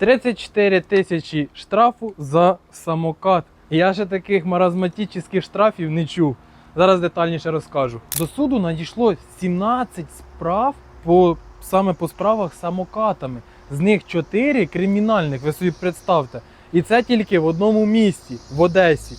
34 тисячі штрафу за самокат. Я ще таких маразматичних штрафів не чув. Зараз детальніше розкажу. До суду надійшло 17 справ по, саме по справах самокатами. З них 4 кримінальних, ви собі представте. І це тільки в одному місті, в Одесі.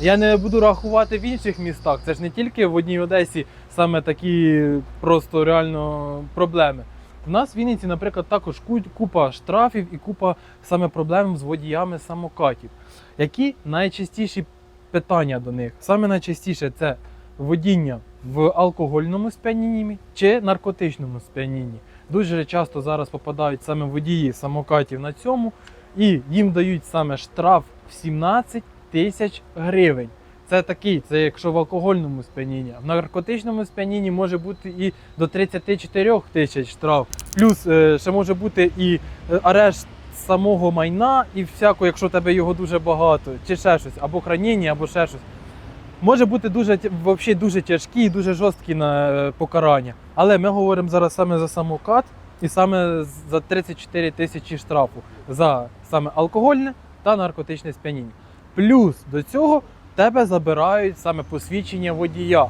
Я не буду рахувати в інших містах. Це ж не тільки в одній Одесі саме такі просто реально проблеми. У нас в Вінниці, наприклад, також купа штрафів і купа саме проблем з водіями самокатів. Які найчастіші питання до них? Саме найчастіше це водіння в алкогольному сп'янінні чи наркотичному сп'янінні. Дуже часто зараз попадають саме водії самокатів на цьому, і їм дають саме штраф в 17 тисяч гривень. Це такий, це якщо в алкогольному сп'янінні. В наркотичному сп'янінні може бути і до 34 тисяч штраф. Плюс е, ще може бути і е, арешт самого майна, і всяко, якщо в тебе його дуже багато, чи ще щось, або храніння, або ще щось. Може бути дуже вообще дуже тяжкі і дуже жорсткі на е, покарання. Але ми говоримо зараз саме за самокат і саме за 34 тисячі штрафу за саме алкогольне та наркотичне сп'яніння. Плюс до цього тебе забирають саме посвідчення водія.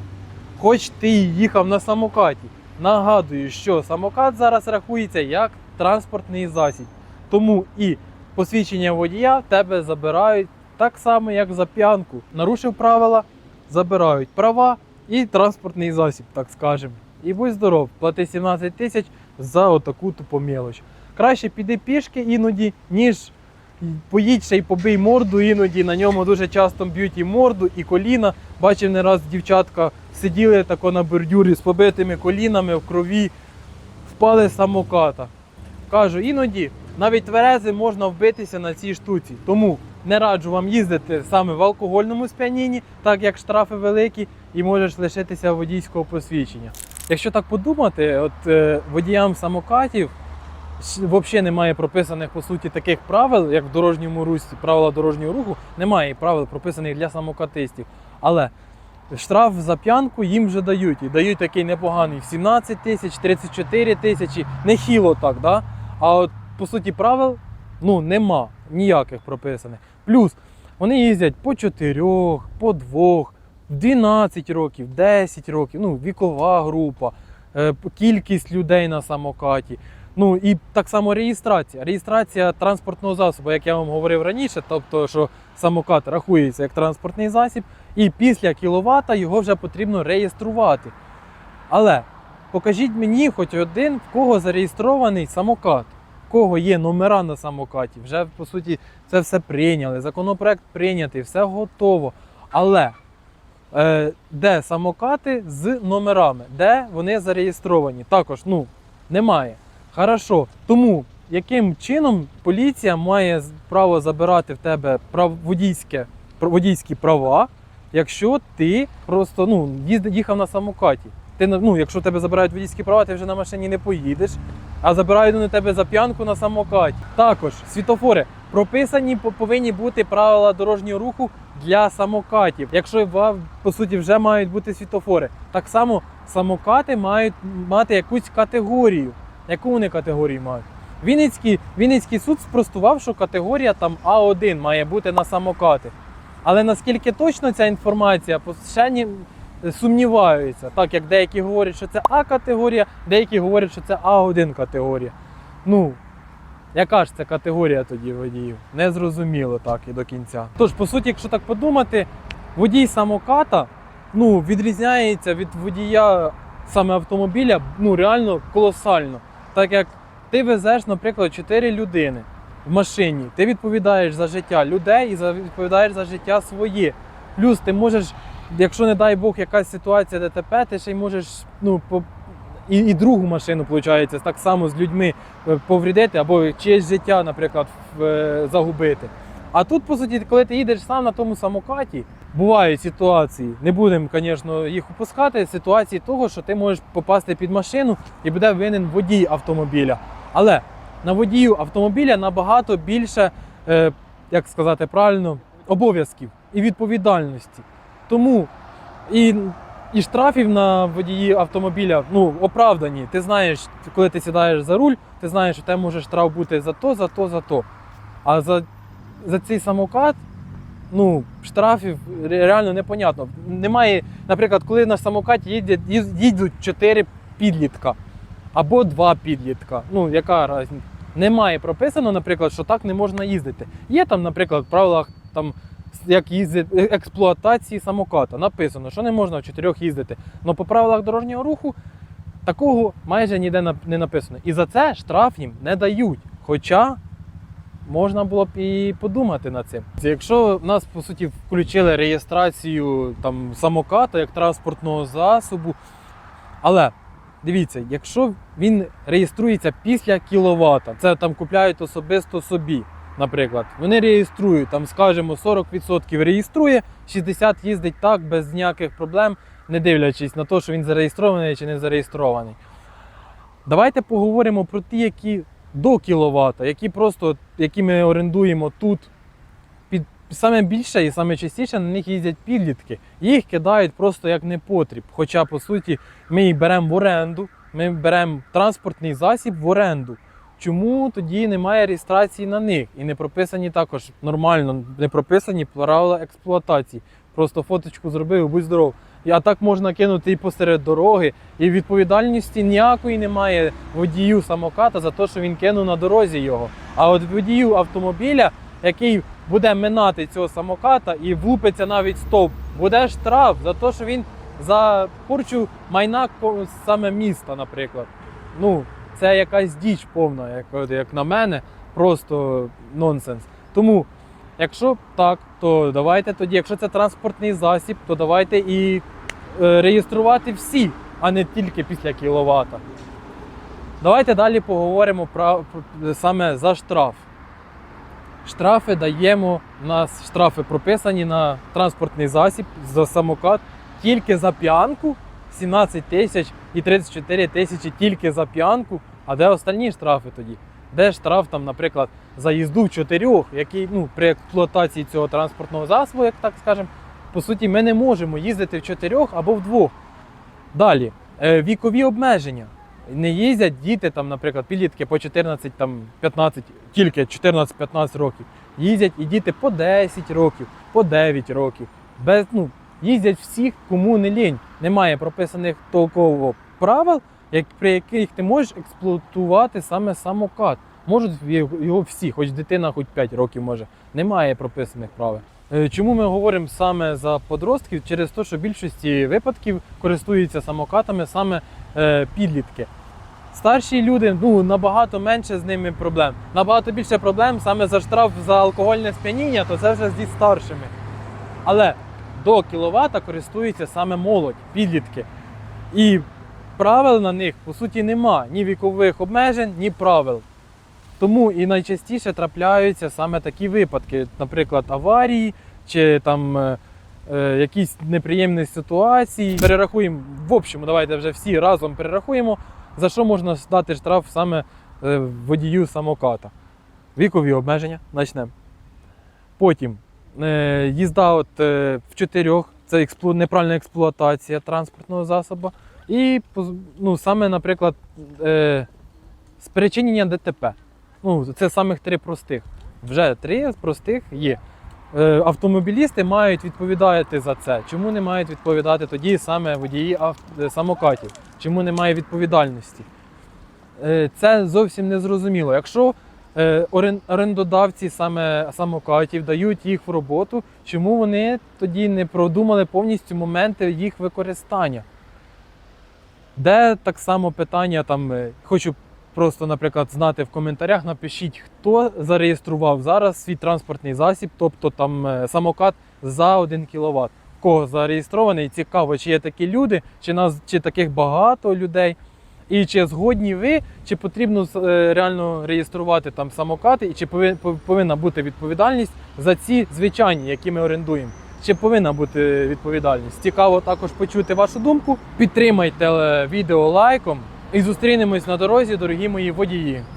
Хоч ти їхав на самокаті. Нагадую, що самокат зараз рахується як транспортний засіб. Тому і посвідчення водія тебе забирають так само, як за п'янку. Нарушив правила, забирають права і транспортний засіб, так скажемо. І будь здоров, плати 17 тисяч за отаку тупу мелоч. Краще піди пішки іноді, ніж поїдь ще й побий морду іноді. На ньому дуже часто б'ють і морду, і коліна. Бачив не раз дівчатка сиділи тако на бордюрі з побитими колінами в крові, впали з самоката. Кажу, іноді навіть тверезим можна вбитися на цій штуці. Тому не раджу вам їздити саме в алкогольному сп'янінні, так як штрафи великі, і можеш лишитися водійського посвідчення. Якщо так подумати, от е, водіям самокатів взагалі немає прописаних по суті таких правил, як в дорожньому русі, правила дорожнього руху, немає правил прописаних для самокатистів. Але штраф за п'янку їм вже дають. І дають такий непоганий 17 тисяч, 34 тисячі, нехіло так, да? а от по суті правил ну, нема ніяких прописаних. Плюс вони їздять по 4, по 2, 12 років, 10 років, ну, вікова група, е, кількість людей на самокаті. Ну і так само реєстрація. Реєстрація транспортного засобу, як я вам говорив раніше, тобто, що самокат рахується як транспортний засіб, і після кіловата його вже потрібно реєструвати. Але покажіть мені хоч один, в кого зареєстрований самокат, в кого є номера на самокаті. Вже по суті це все прийняли. Законопроект прийнятий, все готово. Але е, де самокати з номерами, де вони зареєстровані? Також ну, немає. Хорошо. Тому яким чином поліція має право забирати в тебе водійське, водійські права, якщо ти просто ну, їхав на самокаті? Ти, ну, якщо тебе забирають водійські права, ти вже на машині не поїдеш, а забирають вони тебе за п'янку на самокаті. Також світофори прописані повинні бути правила дорожнього руху для самокатів. Якщо по суті вже мають бути світофори, так само самокати мають мати якусь категорію. Яку вони категорію мають? Вінницький, Вінницький суд спростував, що категорія там А1 має бути на самокати. Але наскільки точно ця інформація, ще ні, сумніваються, так як деякі говорять, що це А категорія, деякі говорять, що це А1 категорія. Ну, яка ж це категорія тоді водіїв? Незрозуміло так і до кінця. Тож, по суті, якщо так подумати, водій самоката ну, відрізняється від водія саме автомобіля ну, реально колосально. Так як ти везеш, наприклад, 4 людини в машині, ти відповідаєш за життя людей і відповідаєш за життя своє. Плюс ти можеш, якщо не дай Бог, якась ситуація ДТП, ти ще й можеш ну, по, і, і другу машину, виходить, так само з людьми е, повредити або чиєсь життя, наприклад, е, загубити. А тут, по суті, коли ти їдеш сам на тому самокаті, бувають ситуації, не будемо, звісно, їх опускати, ситуації того, що ти можеш попасти під машину і буде винен водій автомобіля. Але на водію автомобіля набагато більше, е, як сказати правильно, обов'язків і відповідальності. Тому і І штрафів на водії автомобіля ну, оправдані. Ти знаєш, коли ти сідаєш за руль, ти знаєш, що тебе може штраф бути за то, за то, за то. А за, за цей самокат, ну, штрафів реально непонятно. Немає, наприклад, коли на самокаті їдять, їдуть 4 підлітка або 2 підлітка. Ну, яка різниця? Немає прописано, наприклад, що так не можна їздити. Є там, наприклад, в правилах там, як їздити експлуатації самоката. Написано, що не можна в чотирьох їздити. Але по правилах дорожнього руху такого майже ніде не написано. І за це штраф їм не дають. Хоча можна було б і подумати над цим. Якщо в нас по суті включили реєстрацію там самоката як транспортного засобу, але дивіться, якщо він реєструється після кіловата, це там купляють особисто собі. Наприклад, вони реєструють, там, скажімо, 40% реєструє, 60% їздить так, без ніяких проблем, не дивлячись на те, що він зареєстрований чи не зареєстрований. Давайте поговоримо про ті, які до кіловата, які просто які ми орендуємо тут. Під саме більше і саме частіше на них їздять підлітки. Їх кидають просто як непотріб. Хоча, по суті, ми їх беремо в оренду, ми беремо транспортний засіб в оренду. Чому тоді немає реєстрації на них і не прописані також нормально, не прописані правила експлуатації. Просто фоточку зробив, будь здоров. А так можна кинути і посеред дороги, і відповідальності ніякої немає водію самоката за те, що він кинув на дорозі його. А от водію автомобіля, який буде минати цього самоката і влупиться навіть стовп, буде штраф за те, що він за порчу майна саме міста, наприклад. Ну, це якась діч повна, як, як на мене, просто нонсенс. Тому, якщо так, то давайте тоді, якщо це транспортний засіб, то давайте і е, реєструвати всі, а не тільки після кіловата. Давайте далі поговоримо про, саме за штраф. Штрафи даємо, у нас штрафи прописані на транспортний засіб за самокат тільки за п'янку 17 тисяч і 34 тисячі тільки за п'янку. А де остальні штрафи тоді? Де штраф, там, наприклад, за їзду чотирьох, який ну, при експлуатації цього транспортного засобу, як так скажемо, по суті, ми не можемо їздити в чотирьох або в двох. Далі, е, вікові обмеження. Не їздять діти, там, наприклад, підлітки по 14, там, 15, тільки 14-15 років. Їздять і діти по 10 років, по 9 років. Без, ну, їздять всіх, кому не лінь. Немає прописаних толково правил, як, при яких ти можеш експлуатувати саме самокат. Можуть його всі, хоч дитина, хоч 5 років може. Немає прописаних правил. Е, Чому ми говоримо саме за подростків? Через те, що більшості випадків користуються самокатами саме е, підлітки. Старші люди ну набагато менше з ними проблем. Набагато більше проблем саме за штраф за алкогольне сп'яніння, то це вже зі старшими. Але до кіловата користується саме молодь, підлітки. І правил на них по суті нема ні вікових обмежень, ні правил. Тому і найчастіше трапляються саме такі випадки, наприклад, аварії чи там е, е, якісь неприємні ситуації. Перерахуємо в общому, давайте вже всі разом перерахуємо, за що можна дати штраф саме е, водію самоката. Вікові обмеження почнемо. Потім е, їзда от, е, в чотирьох, це експлу... неправильна експлуатація транспортного засобу. І ну, саме, наприклад, е, спричинення ДТП. Ну, це самих три простих. Вже три простих є. Е, автомобілісти мають відповідати за це. Чому не мають відповідати тоді саме водії ав- е, самокатів? Чому немає відповідальності? Е, це зовсім не зрозуміло. Якщо е, орен- орендодавці саме самокатів дають їх в роботу, чому вони тоді не продумали повністю моменти їх використання? Де так само питання, там е, хочу просто, наприклад, знати в коментарях, напишіть, хто зареєстрував зараз свій транспортний засіб, тобто там е, самокат за 1 кВт. Кого зареєстрований? Цікаво, чи є такі люди, чи нас чи таких багато людей. І чи згодні ви, чи потрібно е, реально реєструвати там самокати, і чи пови- повинна бути відповідальність за ці звичайні, які ми орендуємо? Чи повинна бути відповідальність? Цікаво також почути вашу думку. Підтримайте е, відео лайком і зустрінемось на дорозі, дорогі мої водії.